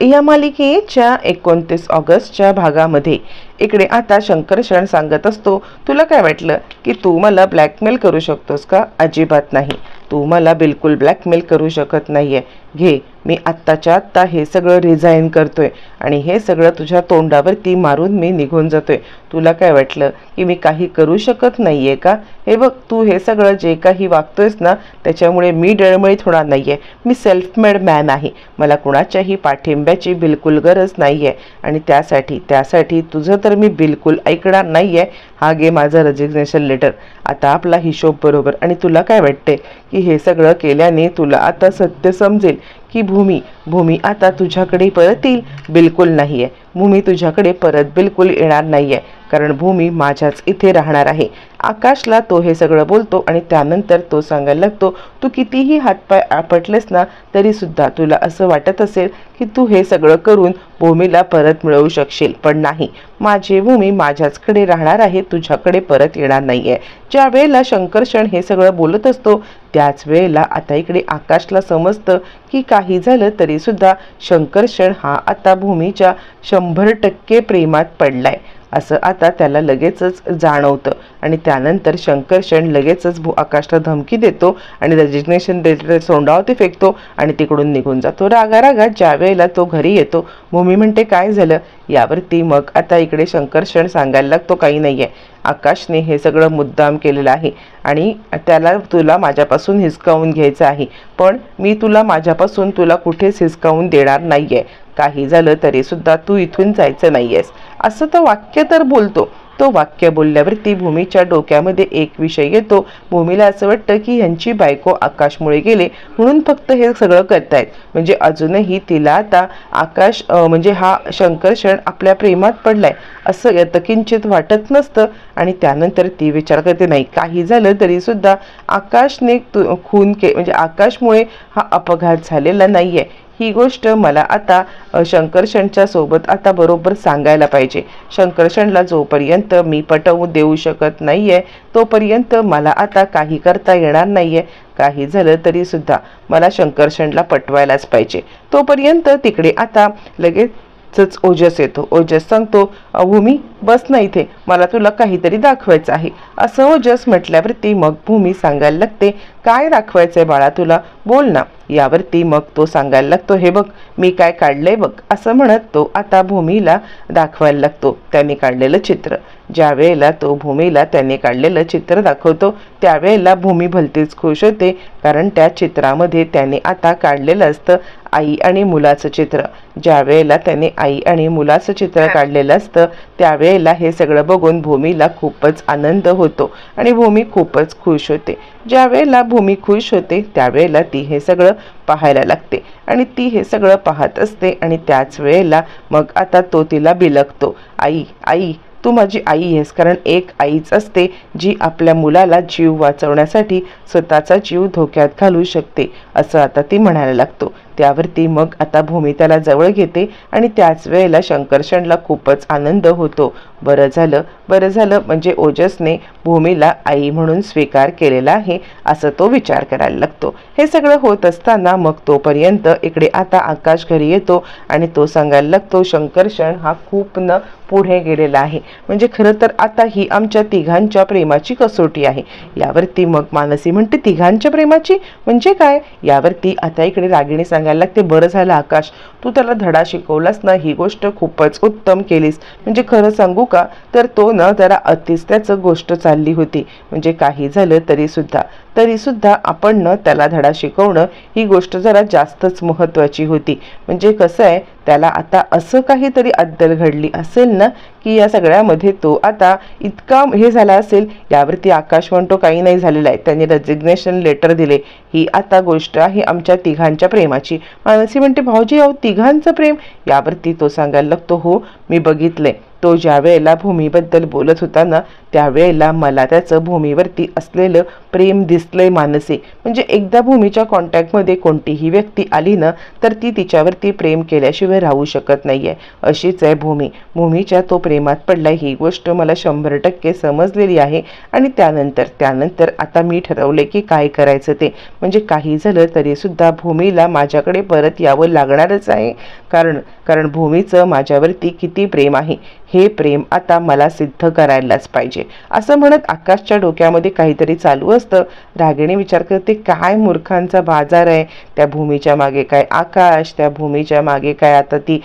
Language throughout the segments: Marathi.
या मालिकेच्या एकोणतीस ऑगस्टच्या भागामध्ये. इकडे आता शंकर शरण सांगत असतो तुला काय वाटलं की तू मला ब्लॅकमेल करू शकतोस का? अजिबात नाही. तू मला बिलकुल ब्लॅकमेल करू शकत नाहीये. घे मी आत्ताच्या आत्ता हे सगळं रिझाईन करतोय. आणि हे सगळं तुझ्या तोंडावरती मारून मी निघून जातोय. तुला काय वाटलं की मी काही करू शकत नाही आहे का? हे बघ तू हे सगळं जे काही वागतोयस ना त्याच्यामुळे मी डळमळीत होणार नाही आहे मी सेल्फ मेड मॅन आहे. मला कुणाच्याही पाठिंब्याची बिलकुल गरज नाही आहे आणि त्यासाठी त्यासाठी तुझं तर मी बिलकुल ऐकणार नाही आहे हा गे माझं रेजिग्नेशन लेटर आता आपला हिशोब बरोबर. आणि तुला काय वाटते की हे सगळं केल्याने तुला आता सत्य समजेल ही भूमी. भूमी आता तुझ्याकडे परत येईल बिलकुल नाही आहे भूमी तुझ्याकडे परत बिलकुल येणार नाही आहे कारण भूमी माझ्याच इथे राहणार आहे. आकाशला तो हे सगळं बोलतो आणि त्यानंतर तो सांगायला लागतो तू कितीही हातपाय आपटलेस ना तरीसुद्धा तुला असं वाटत असेल की तू हे सगळं करून भूमीला परत मिळवू शकशील. पण नाही. माझी भूमी माझ्याचकडे राहणार आहे तुझ्याकडे परत येणार नाही आहे ज्या वेळेला शंकरशण हे सगळं बोलत असतो त्याच वेळेला आता इकडे आकाशला समजतं की काही झालं तरी तरीसुद्धा क्षण हा आता भूमीच्या शंभर टक्के प्रेमात पडलाय. असं आता त्याला लगेचच जाणवतं. आणि त्यानंतर शंकरशण लगेचच भू आकाशला धमकी देतो आणि रेजिग्नेशन लेटर सोंडावती फेकतो आणि तिकडून निघून जातो रागा रागा ज्या वेळेला तो घरी येतो भूमी म्हणते काय झालं? यावरती मग आता इकडे शंकरशण सांगायला लागतो काही नाही आहे आकाशने हे सगळं मुद्दाम केलेलं आहे. आणि त्याला तुला माझ्यापासून हिसकावून घ्यायचं आहे. पण मी तुला माझ्यापासून तुला कुठेच हिसकावून देणार नाही आहे काही झालं तरीसुद्धा तू इथून जायचं नाही आहेस असं तर वाक्य तर बोलतो. तो वाक्य बोलल्यावरती भूमीच्या डोक्यामध्ये एक विषय येतो. भूमीला असं वाटतं की ह्यांची बायको आकाशमुळे गेले. म्हणून फक्त हे सगळं करतायत. म्हणजे अजूनही तिला आता आकाश म्हणजे हा शंकर क्षण आपल्या प्रेमात पडलाय. असं यतकिंचित वाटत नसतं आणि त्यानंतर ती विचार करते नाही काही झालं तरी सुद्धा आकाशने खून के म्हणजे आकाशमुळे हा अपघात झालेला नाहीये. ही गोष्ट मला आता शंकरशणच्या सोबत आता बरोबर सांगायला पाहिजे. शंकरशणला जोपर्यंत मी पटवून देऊ शकत नाही आहे तोपर्यंत मला आता काही करता येणार नाही आहे काही झालं तरी सुद्धा मला शंकरशणला पटवायलाच पाहिजे. तोपर्यंत तिकडे आता लगेचच ओजस येतो. ओजस सांगतो भूमी बस ना इथे. मला तुला काहीतरी दाखवायचं आहे. असं ओजस म्हटल्यावरती मग भूमी सांगायला लागते काय दाखवायचंय बाळा तुला? बोल ना. यावरती मग तो सांगायला लागतो हे बघ मी काय काढलंय बघ असं म्हणत तो आता भूमीला दाखवायला लागतो. त्याने काढलेलं चित्र. ज्या वेळेला तो भूमीला त्याने काढलेलं चित्र दाखवतो त्यावेळेला भूमी भलतीच खुश होते कारण त्या चित्रामध्ये त्याने आता काढलेलं असतं आई आणि मुलाचं चित्र. ज्या वेळेला त्याने आई आणि मुलाचं चित्र काढलेलं असतं त्यावेळेला हे सगळं बघून भूमीला खूपच आनंद होतो आणि भूमी खूपच खुश होते. ज्या वेळेला भूमी खुश होते त्यावेळेला ती हे सगळं पाहायला लागते. आणि ती हे सगळं पाहत असते आणि त्याच वेळेला मग आता तो तिला बिलकतो आई आई तू माझी आई आहेस कारण एक आईच असते जी आपल्या मुलाला जीव वाचवण्यासाठी स्वतःचा जीव धोक्यात घालू शकते असं आता ती म्हणायला लागतो. त्यावरती मग आता भूमी त्याला जवळ घेते आणि त्याच वेळेला शंकरशणला खूपच आनंद होतो. बरं झालं बरं झालं म्हणजे ओजसने भूमीला आई म्हणून स्वीकार केलेला आहे असं तो विचार करायला लागतो. हे सगळं होत असताना मग तोपर्यंत इकडे आता आकाश घरी येतो आणि तो सांगायला लागतो शंकरशण हा खूप न पुढे गेलेला आहे. म्हणजे खरं तर आता ही आमच्या तिघांच्या प्रेमाची कसोटी आहे. यावरती मग मानसी म्हणते तिघांच्या प्रेमाची? म्हणजे काय? यावरती आता इकडे रागिणी सांगायला लागते बरं झालं आकाश तू त्याला धडा शिकवलास ना ही गोष्ट खूपच उत्तम केलीस. म्हणजे खरं सांगू का? तर तो न जरा अतिच त्याचं गोष्ट चालली होती. म्हणजे काही झालं तरी तरीसुद्धा आपण न त्याला धडा शिकवणं ही गोष्ट जरा जास्तच महत्त्वाची होती. म्हणजे कसं आहे त्याला आता असं काहीतरी अद्दल घडली असेल ना की या सगळ्यामध्ये तो आता इतका हे झाला असेल यावरती आकाश म्हणतो काही नाही झालेलं आहे. त्यांनी रेजिग्नेशन लेटर दिले. ही आता गोष्ट आहे आमच्या तिघांच्या प्रेमाची. मानसी म्हणते भाऊजी अहो तिघांचं प्रेम. यावरती तो सांगायला लागतो हो मी बघितले तो ज्या वेळेला भूमीबद्दल बोलत होता ना त्यावेळेला मला त्याचं भूमीवरती असलेलं प्रेम दिसलंय मानसी. म्हणजे एकदा भूमीच्या कॉन्टॅक्टमध्ये कोणतीही व्यक्ती आली ना तर ती तिच्यावरती प्रेम केल्याशिवाय राहू शकत नाही आहे अशीच आहे भूमी. भूमीच्या तो प्रेमात पडलाय ही गोष्ट मला शंभर टक्के समजलेली आहे. आणि त्यानंतर त्यानंतर आता मी ठरवले की काय करायचं ते. म्हणजे काही झालं तरीसुद्धा भूमीला माझ्याकडे परत यावं लागणारच आहे. कारण कारण भूमीचं माझ्यावरती किती प्रेम आहे? हे प्रेम आता मला सिद्ध करायलाच पाहिजे. असं म्हणत आकाशच्या डोक्यामध्ये काहीतरी चालू असतं रागिणी विचार करते काय मूर्खांचा बाजार आहे? त्या भूमीच्या मागे काय आकाश? त्या भूमीच्या मागे काय आता ती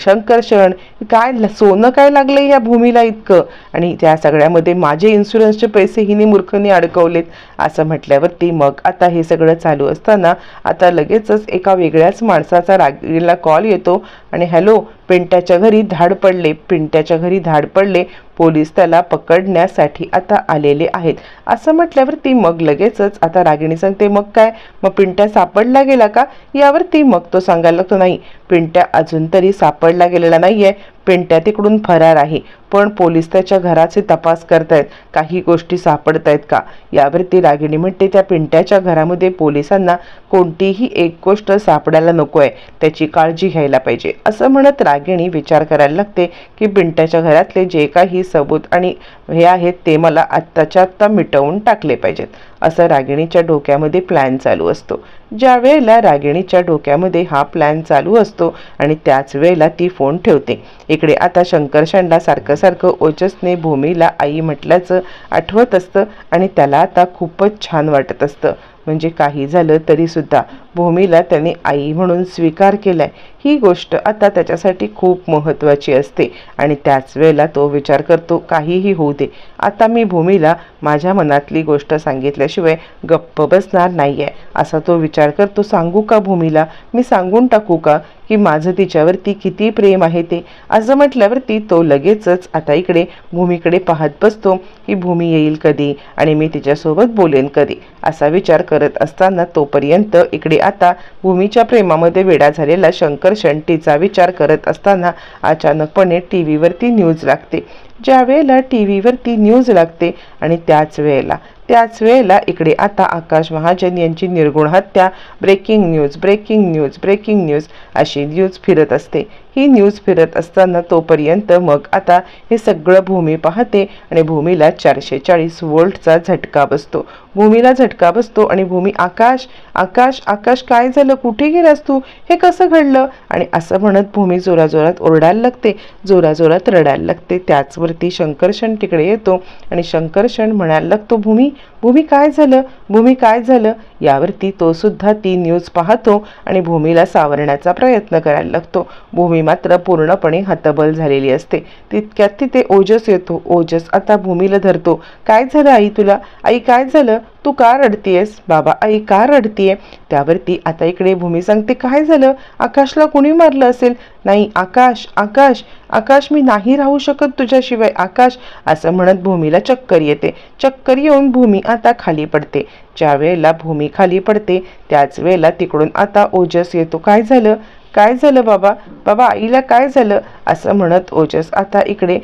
शंकरशण काय सोनं काय लागलं या भूमीला इतकं? आणि त्या सगळ्यामध्ये माझे इन्शुरन्सचे पैसे हिने मूर्खनी अडकवलेत. असं म्हटल्यावरती मग आता हे सगळं चालू असताना आता लगेचच एका वेगळ्याच माणसाचा रागिणीला कॉल येतो आणि हॅलो पिंट्याच्या घरी धाड पडले. पिंट्याच्या घरी धाड पडले. पोलीस त्याला पकडण्यासाठी आता आलेले आहेत. असं म्हटल्यावर ती मग लगेचच आता रागिणी सांगते मग काय? मग पिंट्या सापडला गेला का? यावरती मग तो सांगायला लागतो नाही. पिंट्या अजून तरी सापडला गेलेला नाहीये. पेंट्या तिकडून फरार आहे. पण पोलीस त्याच्या घराचे तपास करतायत. काही गोष्टी सापडतायत का? यावरती रागिणी म्हणते त्या पिंट्याच्या घरामध्ये पोलिसांना कोणतीही एक गोष्ट सापडायला नको आहे त्याची काळजी घ्यायला पाहिजे. असं म्हणत रागिणी विचार करायला लागते की पिंट्याच्या घरातले जे काही सबूत आणि हे आहेत ते मला आत्ताच्या आत्ता मिटवून टाकले पाहिजेत. असं रागिणीच्या डोक्यामध्ये प्लॅन चालू असतो. ज्या वेळेला रागिणीच्या डोक्यामध्ये हा प्लॅन चालू असतो आणि त्याच वेळेला ती फोन ठेवते. इकडे आता शंकरशनला सारखं सारखं ओजसने भूमीला आई म्हटल्याचं आठवत असतं आणि त्याला आता खूपच छान वाटत असतं. म्हणजे काही झालं तरीसुद्धा भूमीला त्याने आई म्हणून स्वीकार केलाय. ही गोष्ट आता त्याच्यासाठी खूप महत्त्वाची असते आणि त्याच वेळेला तो विचार करतो काहीही होऊ दे. आता मी भूमीला माझ्या मनातली गोष्ट सांगितल्याशिवाय गप्प बसणार नाही आहे असा तो विचार करतो. सांगू का भूमीला? मी सांगून टाकू का की माझं तिच्यावरती किती प्रेम आहे ते? असं म्हटल्यावरती तो लगेचच आता इकडे भूमीकडे पाहत बसतो की भूमी येईल कधी आणि मी तिच्यासोबत बोलेन कधी असा विचार करत असताना तोपर्यंत इकडे आता भूमीच्या प्रेमामध्ये वेडा झालेला शंकर शंटीचा विचार करत असताना अचानकपणे टी व्हीवरती न्यूज लागते. ज्या वेळेला टी व्हीवरती न्यूज लागते आणि त्याच वेळेला त्याच वेळेला इकडे आता आकाश महाजन यांची निर्गुण हत्या breaking news breaking news breaking news अशी न्यूज फिरत असते. ही न्यूज फिरत असताना तोपर्यंत मग आता हे सगळं भूमी पाहते आणि भूमीला चारशे चाळीस वोल्टचा झटका बसतो. भूमीला झटका बसतो आणि भूमी आकाश आकाश आकाश काय झालं? कुठे गेलास तू? हे कसं घडलं? आणि असं म्हणत भूमी जोराजोरात ओरडायला लागते. जोराजोरात रडायला लागते. त्याचवरती शंकरशण तिकडे येतो आणि शंकरशण म्हणायला लागतो भूमी भूमी काय झालं? भूमी काय झालं? यावरती तो सुद्धा ती न्यूज पाहतो आणि भूमीला सावरण्याचा प्रयत्न करायला लागतो. भूमी मात्र पूर्णपणे हतबल झालेली असते. तितक्यात तिथे ओजस येतो. ओजस आता भूमीला धरतो. काय झालं आई तुला? आई काय झालं? तू का रडतीयस? बाबा आई का रडतीये? त्यावरती आता इकडे भूमी सांगते काय झालं? आकाशला कुणी मारलं असेल? नाही आकाश आकाश आकाश मी नाही राहू शकत तुझ्याशिवाय आकाश असं म्हणत भूमीला चक्कर येते. चक्कर येऊन भूमी आता खाली पडते. ज्या वेळेला भूमी खाली पडते त्याच वेळेला तिकडून आता ओजस येतो. काय झालं? काय झालं बाबा? बाबा आईला काय झालं? असं म्हणत ओजस आता इकडे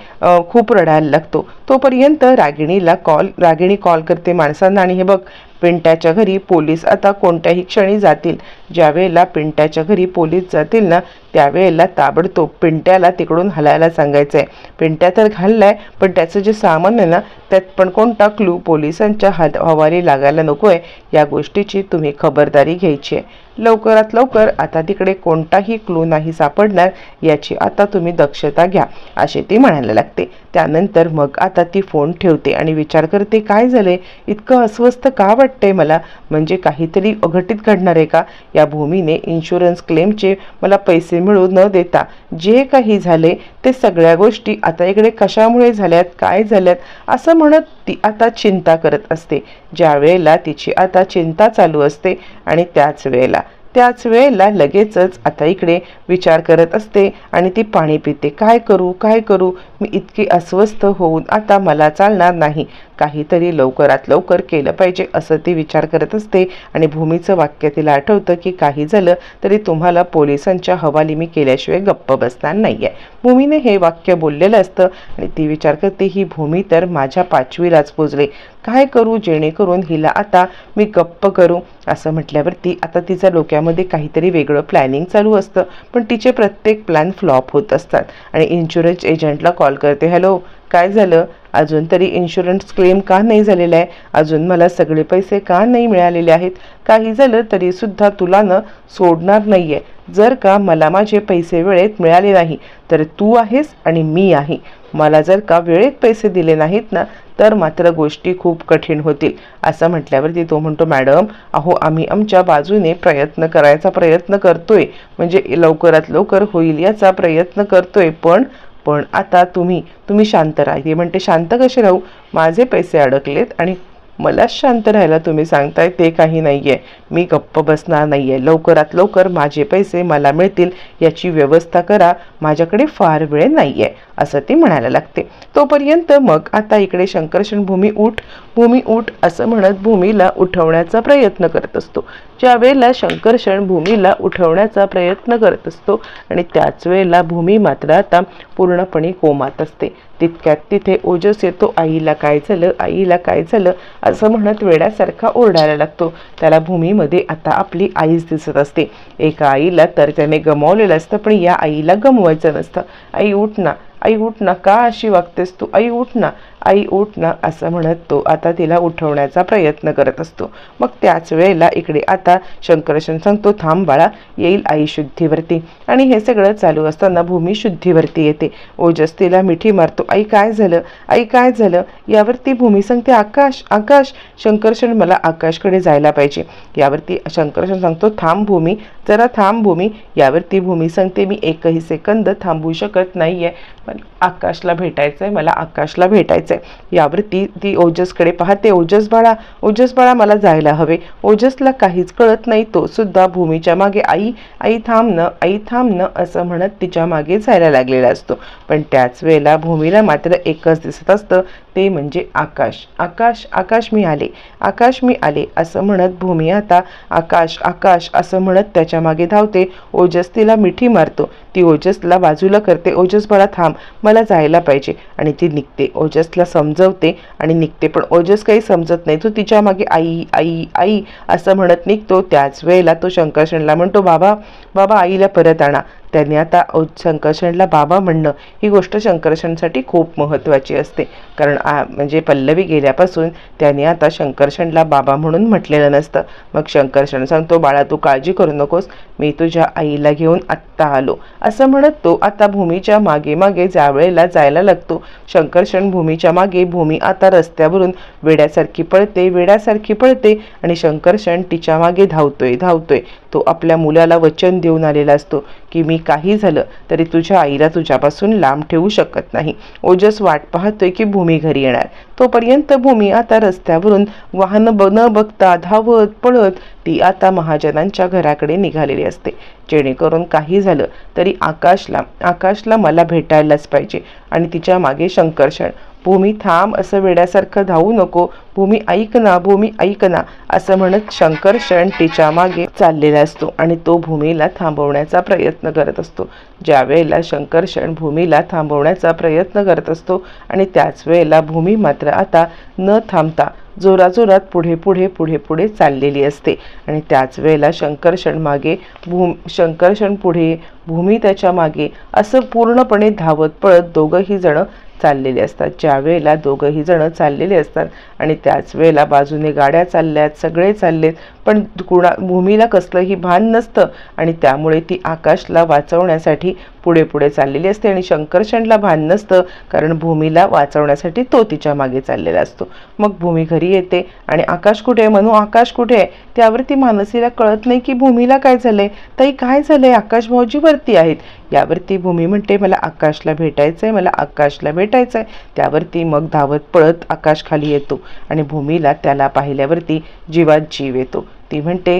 खूप रडायला लागतो. तोपर्यंत रागिणीला कॉल रागिणी कॉल करते माणसांना आणि हे बघ पिंट्याच्या घरी पोलीस आता कोणत्याही क्षणी जातील. ज्यावेळेला पिंट्याच्या घरी पोलीस जातील ना त्यावेळेला ताबडतोब पिंट्याला तिकडून हलायला सांगायचं आहे पिंट्या तर घाललाय पण त्याचं जे सामान आहे ना त्यात पण कोणता क्लू पोलिसांच्या हात हवाली लागायला नको आहे या गोष्टीची तुम्ही खबरदारी घ्यायची आहे. लवकरात लवकर आता तिकडे कोणताही क्लू नाही सापडणार याची आता तुम्ही दक्षता घ्या असे ती म्हणायला लागते. त्यानंतर मग आता ती फोन ठेवते आणि विचार करते काय झाले इतकं अस्वस्थ का वाटतंय मला? म्हणजे काहीतरी अघटित घडणार आहे का? या भूमीने इन्शुरन्स क्लेमचे मला पैसे मिळू न देता जे काही झाले ते सगळ्या गोष्टी आता इकडे कशामुळे झाल्यात? काय झाल्यात? असं म्हणत ती आता चिंता करत असते. ज्या वेळेला तिची आता चिंता चालू असते आणि त्याच वेळेला त्याच वेळेला लगेचच आता इकडे विचार करत असते आणि ती पाणी पिते. काय करू? काय करू? मी इतकी अस्वस्थ होऊन आता मला चालणार नाही. काहीतरी लवकरात लवकर केलं पाहिजे असं ती विचार करत असते आणि भूमीचं वाक्य तिला आठवतं की काही झालं तरी तुम्हाला पोलिसांच्या हवाली मी केल्याशिवाय गप्प बसणार नाही आहे भूमीने हे वाक्य बोललेलं असतं आणि ती विचार करते ही भूमी तर माझ्या पाचवीलाच पोचले. काय करू जेणेकरून हिला आता मी गप्प करू? असं म्हटल्यावरती आता तिच्या डोक्यामध्ये काहीतरी वेगळं प्लॅनिंग चालू असतं. पण तिचे प्रत्येक प्लॅन फ्लॉप होत असतात आणि इन्शुरन्स एजंटला कॉल करते. हॅलो काय झालं? अजून तरी इन्शुरन्स क्लेम का नाही झालेला आहे? अजून मला सगळे पैसे का नाही मिळालेले आहेत? काही झालं तरी सुद्धा तुला न सोडणार नाही आहे जर का मला माझे पैसे वेळेत मिळाले नाही तर तू आहेस आणि मी आहे. मला जर का वेळेत पैसे दिले नाहीत ना तर मात्र गोष्टी खूप कठीण होतील. असं म्हटल्यावरती तो म्हणतो मॅडम अहो आम्ही आमच्या बाजूने प्रयत्न करायचा प्रयत्न करतोय. म्हणजे लवकरात लवकर होईल याचा प्रयत्न करतोय. पण पण आता तुम्ही तुम्ही शांत राहा. ते म्हणते शांत कसे राहू? माझे पैसे अडकलेत आणि मलाच शांत राहायला तुम्ही सांगताय ते काही नाही आहे मी गप्प बसणार नाही आहे लवकरात लवकर माझे पैसे मला मिळतील. याची व्यवस्था करा. माझ्याकडे फार वेळ नाही आहे असं ती म्हणायला लागते. तोपर्यंत मग आता इकडे शंकरशन भूमी उठ. भूमी उठ असं म्हणत भूमीला उठवण्याचा प्रयत्न करत असतो. ज्या वेळेला शंकरशण भूमीला उठवण्याचा प्रयत्न करत असतो आणि त्याच वेळेला भूमी मात्र आता पूर्णपणे कोमात असते. तितक्यात तिथे ओजस येतो आईला काय झालं आईला काय झालं असं म्हणत वेड्यासारखा ओरडायला लागतो. त्याला भूमीमध्ये आता आपली आईच दिसत असते. एका आईला तर त्याने गमावलेलं असतं पण या आईला गमवायचं नसतं. आई उठ ना. आई उठ ना का अशी वागतेस तू? आई उठ ना. आई उठ ना असं म्हणत तो आता तिला उठवण्याचा प्रयत्न करत असतो. मग त्याच वेळेला इकडे आता शंकरशन सांगतो थांब बाळा येईल आई शुद्धीवरती. आणि हे सगळं चालू असताना भूमी शुद्धीवरती येते. ओजस तिला मिठी मारतो आई काय झालं? आई काय झालं? यावरती भूमी सांगते आकाश आकाश. शंकरशन मला आकाशकडे जायला पाहिजे. यावरती शंकरशन सांगतो थांब भूमी जरा थांब भूमी. यावरती भूमी सांगते मी एकही सेकंद थांबू शकत नाही आहे आकाशला भेटायचं आहे मला आकाशला भेटायचं आहे यावर ती ओजसकडे पाहते ओजस बाळा ओजस बाळा मला जायला हवे. ओजसला काहीच कळत नाही तो सुद्धा भूमीच्या मागे आई आई थांब न आई थांब न असं म्हणत तिच्यामागे जायला लागलेला असतो. पण त्याच वेळेला भूमीला मात्र एकच दिसत असतं ते म्हणजे आकाश. आकाश आकाश मी आले आकाश मी आले असं म्हणत भूमी आता आकाश आकाश असं म्हणत त्याच्यामागे धावते. ओजस तिला मिठी मारतो. ती ओजसला बाजूला करते ओजस बाळा थांब मला जायला पाहिजे. आणि ती निघते ओजसला समजवते आणि निघते. पण ओजस काही समजत नाही. तो तिच्यामागे आई आई आई असं म्हणत निघतो. त्याच वेळेला तो शंकरशणला म्हणतो बाबा बाबा आईला परत आणा. त्यांनी आता औ- बाबा म्हणणं ही गोष्ट शंकरशनसाठी खूप महत्त्वाची असते. कारण आ म्हणजे पल्लवी गेल्यापासून त्याने आता शंकरशनला बाबा म्हणून म्हटलेलं नसतं. मग शंकरशण सांगतो बाळा तू काळजी करू नकोस. मी तुझ्या आईला घेऊन आत्ता आलो. असं म्हणत तो आता भूमीच्या मागे मागे ज्या जायला लागतो शंकरशण भूमीच्या मागे भूमी आता रस्त्यावरून वेड्यासारखी पळते वेड्यासारखी पळते आणि शंकरशण तिच्यामागे धावतोय धावतोय. तो आपल्या मुलाला वचन देऊन आलेला असतो. की मी काही झालं तरी तुझ्या आईला तुझ्यापासून लांब ठेवू शकत नाही. ओजस वाट पाहतोय की भूमी घरी येणार. तोपर्यंत भूमी आता रस्त्यावरून वाहन ब न बघता धावत पळत ती आता महाजनांच्या घराकडे निघालेली असते. जेणेकरून काही झालं तरी आकाशला आकाशला मला भेटायलाच पाहिजे आणि तिच्यामागे शंकरशण भूमी थांब असं वेड्यासारखं धावू नको भूमी ऐक ना भूमी ऐक ना असं म्हणत शंकर शण तिच्यामागे चाललेला असतो आणि तो भूमीला थांबवण्याचा प्रयत्न करत असतो. ज्या वेळेला शंकर शरण भूमीला थांबवण्याचा प्रयत्न करत असतो आणि त्याच वेळेला भूमी मात्र आता न थांबता जोराजोरात पुढे पुढे पुढे पुढे चाललेली असते. आणि त्याच वेळेला शंकरषण मागे भूम शंकरषण पुढे भूमी त्याच्यामागे असं पूर्णपणे धावत पळत दोघंही जणं चाललेले असतात. ज्या वेळेला दोघंही जण चाललेले असतात आणि त्याच वेळेला बाजूने गाड्या चालल्यात सगळे चाललेत पण कुणा भूमीला कसलंही भान नसतं आणि त्यामुळे ती आकाशला वाचवण्यासाठी पुढे पुढे चाललेली असते आणि शंकरशणला भान नसतं कारण भूमीला वाचवण्यासाठी तो तिच्यामागे चाललेला असतो. मग भूमी घरी येते आणि आकाश कुठे आहे म्हणू? आकाश कुठे आहे? त्यावरती मानसीला कळत नाही की भूमीला काय झालंय. ताई काय झालंय? आकाश भाऊजी वरती आहेत. यावरती भूमी म्हणते मला आकाशला भेटायचं आहे मला आकाशला भेटायचं आहे त्यावरती मग धावत पळत आकाश खाली येतो आणि भूमीला त्याला पाहिल्यावरती जीवात जीव येतो. ती म्हणते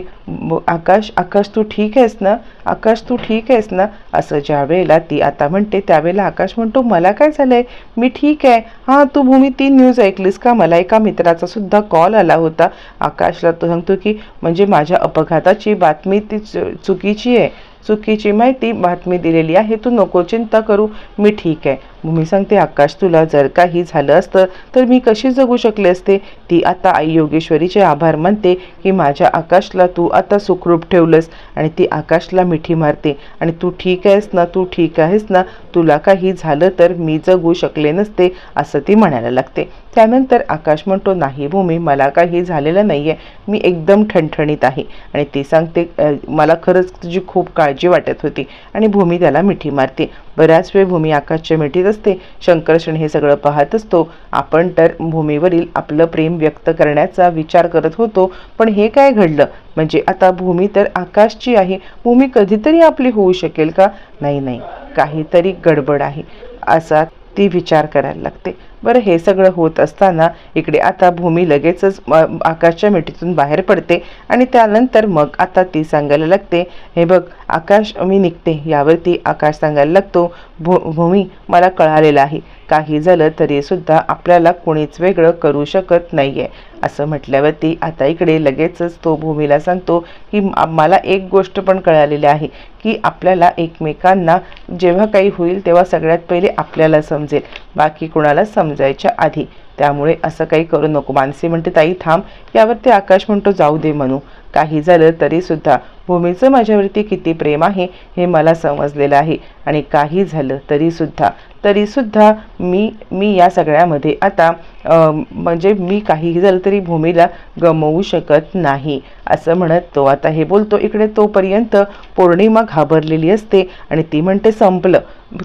आकाश आकाश तू ठीक आहेस ना? आकाश तू ठीक आहेस ना? असं ज्या वेळेला ती आता म्हणते त्यावेळेला आकाश म्हणतो मला काय झालंय? मी ठीक आहे. हां तू भूमी ती न्यूज ऐकलीस का? मला एका मित्राचा सुद्धा कॉल आला होता. आकाशला तो सांगतो की म्हणजे माझ्या अपघाताची बातमी ती चुकीची आहे. चुकीची माहिती बातमी दिलेली आहे तू नको चिंता करू. मी ठीक आहे. भूमी सांगते आकाश तुला जर काही झालं असतं तर मी कशी जगू शकले असते? ती आता आई योगेश्वरीचे आभार मानते की माझ्या आकाशला तू आता सुखरूप ठेवलंस आणि ती आकाशला मिठी मारते. आणि तू ठीक आहेस ना? तू ठीक आहेस ना? तुला काही झालं तर मी जगू शकले नसते असं ती म्हणायला लागते. त्यानंतर आकाश म्हणतो नाही भूमी मला काही झालेलं नाही आहे मी एकदम ठणठणीत आहे. आणि ती सांगते मला खरंच तुझी खूप काळजी वाटत होती आणि भूमी त्याला मिठी मारते. बऱ्याच वेळ भूमी आकाशच्या मिठीत असते. शंकरशण हे सगळं पाहत असतो. आपण तर भूमीवरील आपलं प्रेम व्यक्त करण्याचा विचार करत होतो. पण हे काय घडलं? म्हणजे आता भूमी तर आकाशची आहे. भूमी कधीतरी आपली होऊ शकेल का? नाही नाही. काहीतरी गडबड आहे. असा ती विचार करायला लागते. बरं हे सगळं होत असताना इकडे आता भूमी लगेचच म- आकाशच्या मिठीतून बाहेर पडते आणि त्यानंतर मग आता ती सांगायला लागते हे बघ आकाश मी निघते. यावरती आकाश सांगायला लागतो भू भूमी मला कळालेला आहे. काही झालं तरीसुद्धा आपल्याला कोणीच वेगळं करू शकत नाही आहे असं म्हटल्यावरती आता इकडे लगेचच तो भूमीला सांगतो की मला एक गोष्ट पण कळालेली आहे की आपल्याला एकमेकांना जेव्हा काही होईल तेव्हा सगळ्यात पहिले आपल्याला समजेल. बाकी कुणाला समजायच्या आधी त्यामुळे असं काही करू नको. मानसी म्हणते ताई थांब. यावरती आकाश म्हणतो जाऊ दे म्हणू. काही झालं तरी सुद्धा. भूमीचं माझ्यावरती किती प्रेम आहे हे मला समजलेलं आहे. आणि काही झालं तरी सुद्धा. तरी सुद्धा मी मी या सगळ्यामध्ये आता म्हणजे मी काहीही झालं तरी भूमीला गमवू शकत नाही. असं म्हणत तो आता हे बोलतो. इकडे तोपर्यंत पौर्णिमा घाबरलेली असते आणि ती म्हणते संपलं.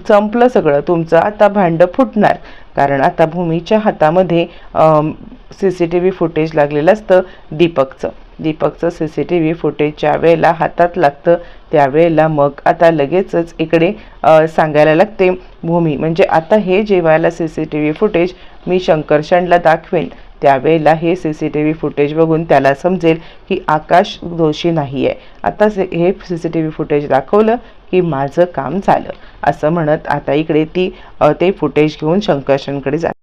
संपलं सगळं. तुमचं आता भांडं फुटणार. कारण आता भूमीच्या हातामध्ये C C T V footage लागलेलं असतं दीपकचं. दीपकचं C C T V footage ज्या वेळेला हातात लागतं त्यावेळेला मग आता लगेचच इकडे सांगायला लागते भूमी. म्हणजे आता हे जेवायला C C T V footage मी शंकरशणला दाखवेन. त्यावेळेला हे C C T V footage बघून त्याला समजेल की आकाश दोषी नाही आहे आता हे C C T V footage दाखवलं की माझं काम झालं असं म्हणत आता इकडे ती ते फुटेज घेऊन शंकरशनकडे जाते